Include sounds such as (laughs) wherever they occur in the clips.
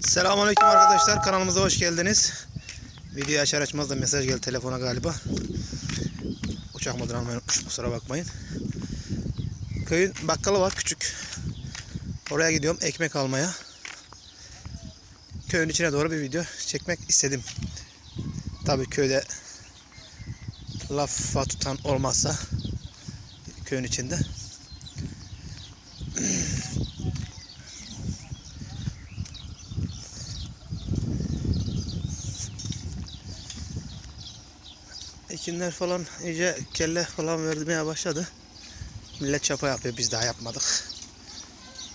Selamünaleyküm arkadaşlar. Kanalımıza hoş geldiniz. Videoyu açar açmaz da mesaj geldi telefona galiba. Uçak modunu almayı unutmuşum kusura bakmayın. Köyün bakkalı var küçük. Oraya gidiyorum ekmek almaya. Köyün içine doğru bir video çekmek istedim. Tabii köyde lafa tutan olmazsa köyün içinde. Ekinler falan iyice kelle falan vermeye başladı. Millet çapa yapıyor biz daha yapmadık.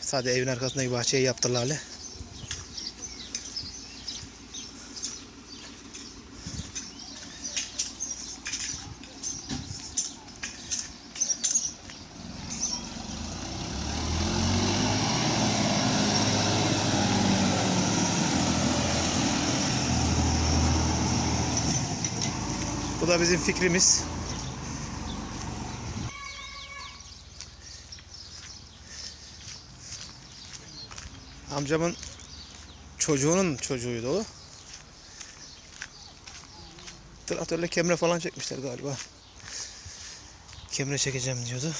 Sadece evin arkasındaki bahçeyi yaptılar hale. Da bizim fikrimiz. Amcamın çocuğunun çocuğuydu o. Traktörle kemre falan çekmişler galiba. Kemre çekeceğim diyordu.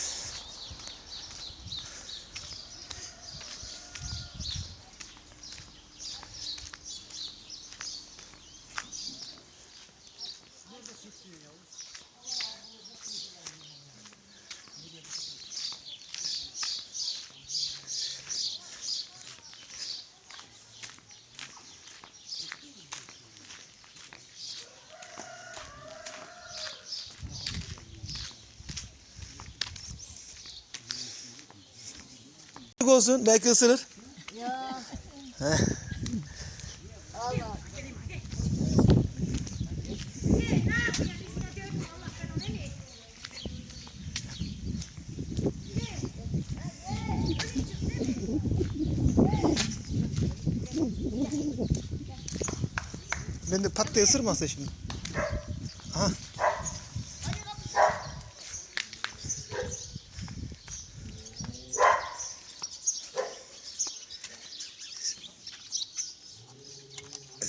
Olsun belki ısırır. Ya. Allah. Ben de pat diye ısırmazsa şimdi.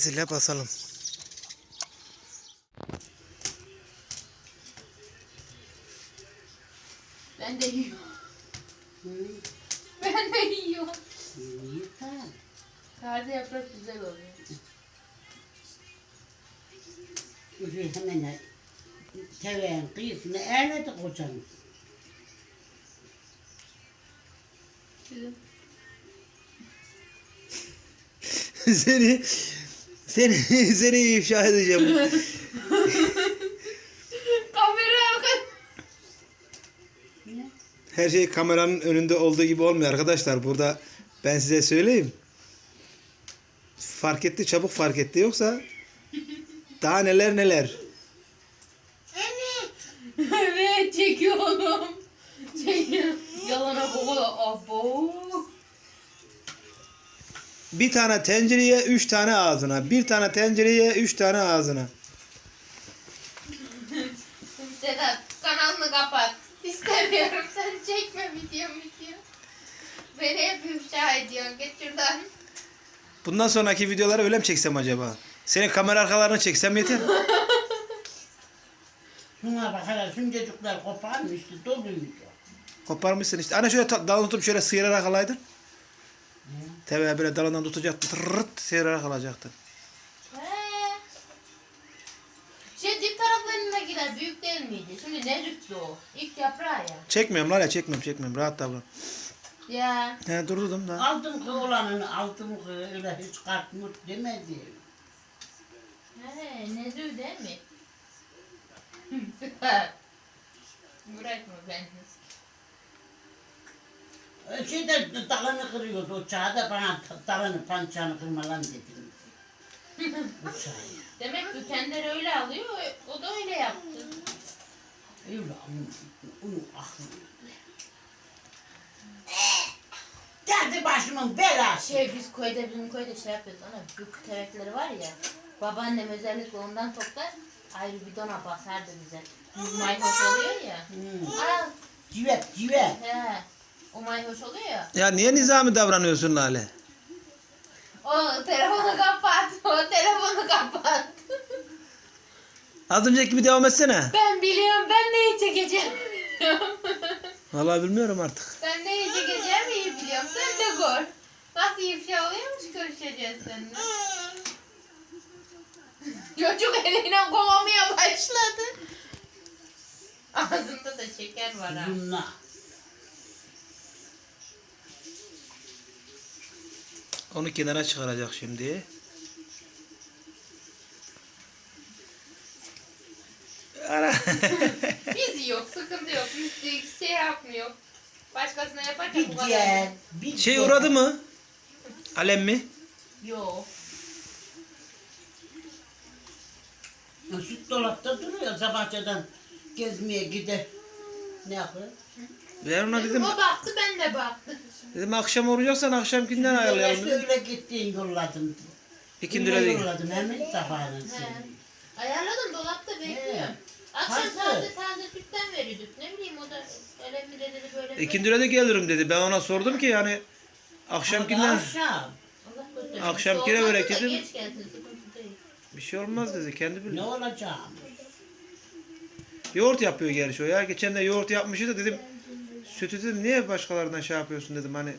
Zile basalım. Ben de yiyorum. Ben de yiyorum. Taze yaprak güzel oluyor. Öyle hemen tereyan kıyısını erledi kocanı. Bizim (laughs) seni seni (laughs) seni ifşa edeceğim. (laughs) kamera arka. Ne? Her şey kameranın önünde olduğu gibi olmuyor arkadaşlar. Burada ben size söyleyeyim. Fark etti çabuk fark etti yoksa daha neler neler. evet (laughs) çekiyorum. Çekiyorum. Yalana baba abo. Bir tane tencereye üç tane ağzına. Bir tane tencereye üç tane ağzına. Sedat kanalını kapat. İstemiyorum (laughs) sen çekme video video. Beni hep ifşa ediyorsun. Git şuradan. Bundan sonraki videoları öyle mi çeksem acaba? Senin kamera arkalarını çeksem yeter. Şuna bak hele şuncacıklar koparmıştı doluydu. Koparmışsın işte. Ana şöyle ta- dalını tutup şöyle sıyırarak alaydın. Tabii böyle dalından tutacaktın. Tırırt sıyırarak alacaktın. He. Şey dip taraflarına girer. Büyük değil miydi? Şimdi ne büyüktü o? İlk yaprağı ya. Çekmiyorum lan ya çekmiyorum çekmiyorum. Rahat davran. Ya. He durdum da. Aldım kız olanını aldım kız öyle hiç kalkmıyor demedi. He, ne değil mi? (laughs) Bırakma beni. Şeyde dalını kırıyordu o çağda bana dalını pançanı kırma lan dedim. Uçağı. Demek ki kendileri öyle alıyor, o- da öyle yaptı. Öyle onun, onun aklı. Geldi başımın belası. Şey biz köyde bizim köyde şey yapıyoruz ana büyük terekleri var ya. Babaannem özellikle ondan toplar ayrı bidona basardı bize. Biz mayhoş oluyor ya. Hmm. Al. Civet civet. He. Mayhoş oluyor ya. Ya niye nizami davranıyorsun Lale? O O telefonu kapat. O telefonu kapat. Az önceki gibi devam etsene. Ben biliyorum ben neyi çekeceğim. Vallahi bilmiyorum artık. ben neyi çekeceğim iyi biliyorum. Sen de gör. Nasıl ifşa oluyormuş görüşeceğiz seninle. Çocuk eliyle kovamaya başladı. Ağzında da şeker var ha. Zunna. Onu kenara çıkaracak şimdi. Ana. (laughs) Biz yok, sıkıntı yok. Biz şey yapmıyor. Başkasına yaparken bu Bir kadar. Bir şey uğradı mı? Alem mi? Yok. Süt dolapta duruyor sabahçadan gezmeye gider. Ne yapıyor? Ben ona dedim, O baktı ben de baktım. dedim akşam olacaksan akşamkinden ayarlayalım dedim. Öyle gittiğin yolladım. İkindi Öyle değil. yolladım hemen sabahına He. seni. Ayarladım dolapta bekliyorum. He. Akşam Hazır. taze taze sütten veriyorduk. Ne bileyim o da öyle mi dedi böyle mi? İkindi da gelirim dedi. Ben ona sordum ki yani akşamkinden Akşam. Allah göstermesin. Akşamkine Olmazsa börek da yedim. Geç gelsin sıkıntı değil. bir şey olmaz dedi. Kendi Ne bilir. olacağım? Yoğurt yapıyor gerçi o ya. Geçen de yoğurt yapmıştı da dedim. Sütü dedim niye başkalarından şey yapıyorsun dedim hani.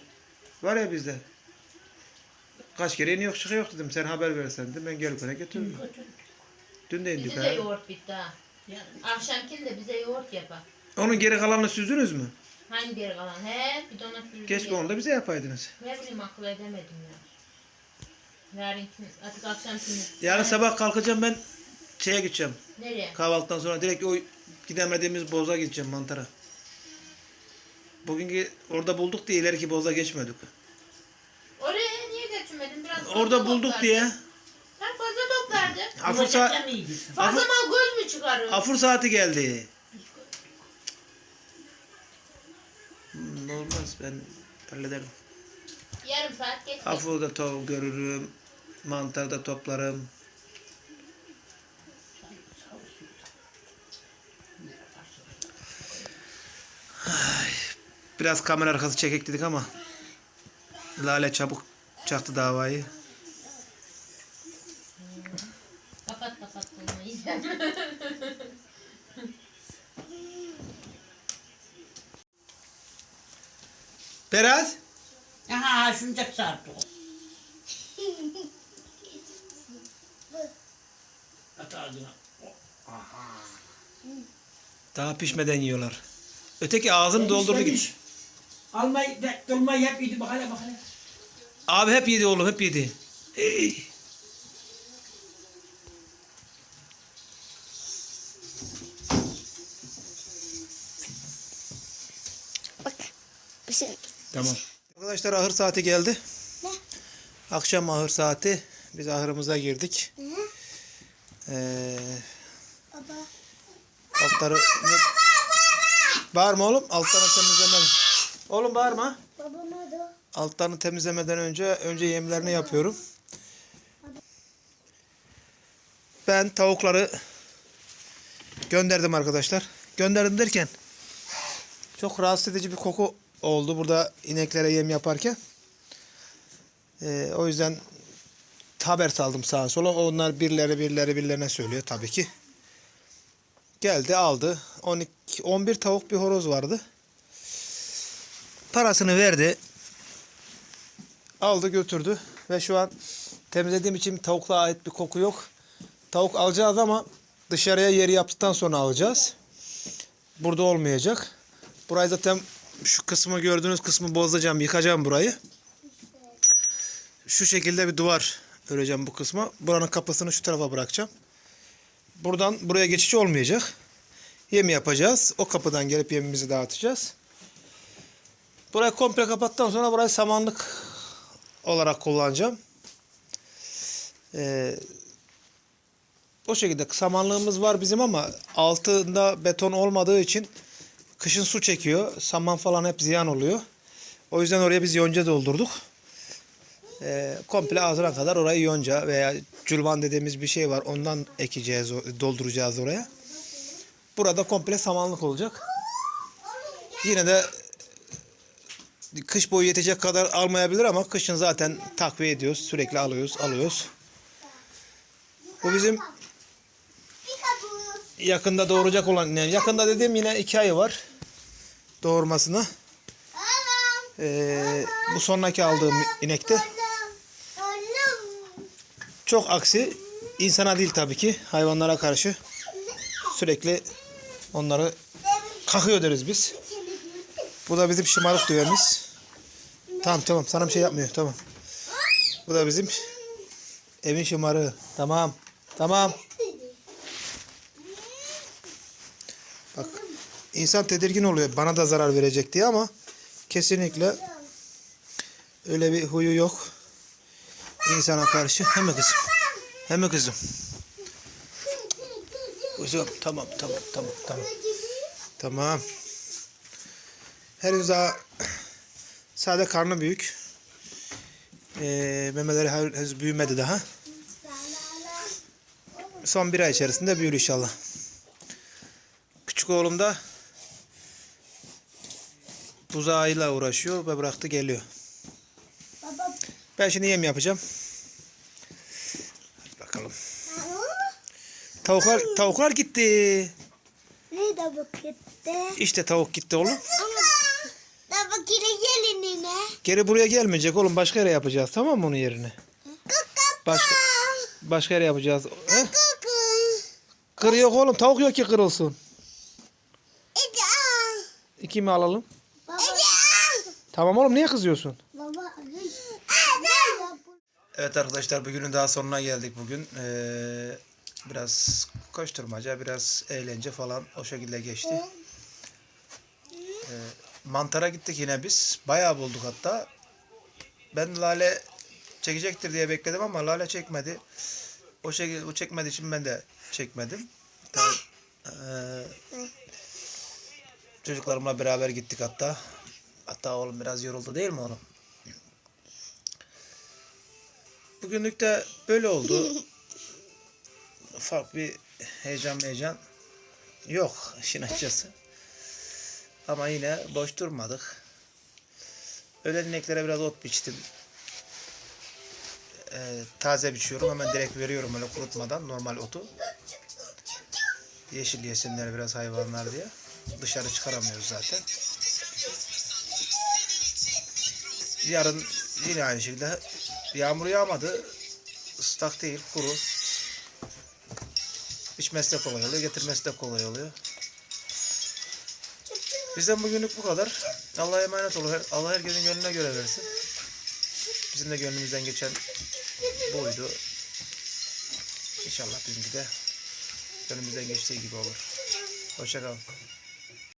Var ya bizde. Kaç kere iniyor çıkıyor yok dedim. Sen haber versen dedim. Ben gelip ona götürürüm. Dün de indik ha. de yoğurt bitti ha. Yarın Akşamkin de bize yoğurt yapar. Onun geri kalanını süzdünüz mü? Hangi geri kalan? He bidona sürdü. Keşke onu da bize yapaydınız. Ne bileyim akıl edemedim ya. Yarın kim? Artık akşam kim? Yarın sabah kalkacağım ben şeye gideceğim. Nereye? Kahvaltıdan sonra direkt o gidemediğimiz boza gideceğim mantara. Bugünkü orada bulduk diye ileriki boza geçmedik. Oraya niye götürmedin? Biraz fazla Orada bulduk toplardın. diye. Sen fazla toplardın. Afur, sa? Fazla Afur- mal göz mü çıkarıyor? afur saati geldi. Hmm, olmaz ben hallederim. Yarım saat geç. Afur da to görürüm. Mantar da toplarım. Biraz kamera arkası çekek dedik ama Lale çabuk çaktı davayı. Kapat kapat. (laughs) Berat Aha şuncak sardı. At ağzına. daha pişmeden yiyorlar. Öteki ağzını doldurdu gitti. Almayı, dolmayı hep yedi. Bak hele bak hele. Abi hep yedi oğlum hep yedi. Ey. Bak. Bir şey. Tamam. Arkadaşlar ahır saati geldi. Akşam ahır saati. Biz ahırımıza girdik. Ee, Baba. altları... Bağırma oğlum. Altlarını temizlemem. Oğlum bağırma. Babama da. Altlarını temizlemeden önce önce yemlerini yapıyorum. Ben tavukları gönderdim arkadaşlar. Gönderdim derken çok rahatsız edici bir koku oldu burada ineklere yem yaparken. Ee, o yüzden haber saldım sağa sola. Onlar birileri birileri birilerine söylüyor tabii ki. Geldi aldı. 12 11 tavuk bir horoz vardı. Parasını verdi aldı götürdü ve şu an temizlediğim için tavukla ait bir koku yok. Tavuk alacağız ama dışarıya yeri yaptıktan sonra alacağız. Burada olmayacak. Burayı zaten şu kısmı gördüğünüz kısmı bozacağım, yıkacağım burayı. Şu şekilde bir duvar öreceğim bu kısma. Buranın kapısını şu tarafa bırakacağım. Buradan buraya geçiş olmayacak. Yem yapacağız. O kapıdan gelip yemimizi dağıtacağız. Burayı komple kapattıktan sonra burayı samanlık olarak kullanacağım. Ee, o şekilde samanlığımız var bizim ama altında beton olmadığı için kışın su çekiyor. Saman falan hep ziyan oluyor. O yüzden oraya biz yonca doldurduk. Ee, komple ağzına kadar orayı yonca veya cülban dediğimiz bir şey var. Ondan ekeceğiz, dolduracağız oraya. Burada komple samanlık olacak. Yine de kış boyu yetecek kadar almayabilir ama kışın zaten takviye ediyoruz. Sürekli alıyoruz, alıyoruz. Bu bizim yakında doğuracak olan, yani yakında dediğim yine iki ayı var doğurmasına. Ee, bu sonraki aldığım inekte çok aksi insana değil tabii ki hayvanlara karşı sürekli onları kakıyor deriz biz. Bu da bizim şımarık düğemiz. Tamam tamam sana bir şey yapmıyor tamam. Bu da bizim evin şımarığı. Tamam. Tamam. Bak insan tedirgin oluyor bana da zarar verecek diye ama kesinlikle öyle bir huyu yok. İnsana karşı. Hem kızım? Hem kızım? Kızım tamam tamam tamam tamam. Tamam. Henüz daha sade karnı büyük. Ee, memeleri henüz büyümedi daha. Son bir ay içerisinde büyür inşallah. Küçük oğlum da buzağıyla uğraşıyor ve bıraktı geliyor. Baba, Ben şimdi yem yapacağım. Hadi bakalım. Tavuklar tavuklar gitti. ne bu gitti? İşte tavuk gitti oğlum. Ama da bak yine gelin ne? Geri buraya gelmeyecek oğlum. Başka yere yapacağız. Tamam mı onun yerine? Başka başka yere yapacağız. He? Kır yok oğlum. Tavuk yok ki kırılsın. İki mi alalım? Baba, Tamam oğlum niye kızıyorsun? baba, Evet arkadaşlar bugünün daha sonuna geldik bugün. Ee, biraz koşturmaca, biraz eğlence falan o şekilde geçti. Ee, mantara gittik yine biz. Bayağı bulduk hatta. Ben Lale çekecektir diye bekledim ama Lale çekmedi. O şekilde o çekmediği için ben de çekmedim. Tabii, ee, çocuklarımla beraber gittik hatta. Hatta oğlum biraz yoruldu değil mi oğlum? Bugünlük de böyle oldu. (laughs) Ufak bir heyecan heyecan yok işin açıkçası. Ama yine boş durmadık. Öğlen ineklere biraz ot biçtim. Ee, taze biçiyorum hemen direkt veriyorum öyle kurutmadan normal otu. Yeşil yesinler biraz hayvanlar diye. Dışarı çıkaramıyoruz zaten. Yarın yine aynı şekilde yağmur yağmadı. Islak değil, kuru. Biçmesi de kolay oluyor, getirmesi de kolay oluyor. Bizden bugünlük bu kadar. Allah'a emanet olun. Allah herkesin gönlüne göre versin. Bizim de gönlümüzden geçen buydu. İnşallah bizimki de gönlümüzden geçtiği gibi olur. Hoşçakalın.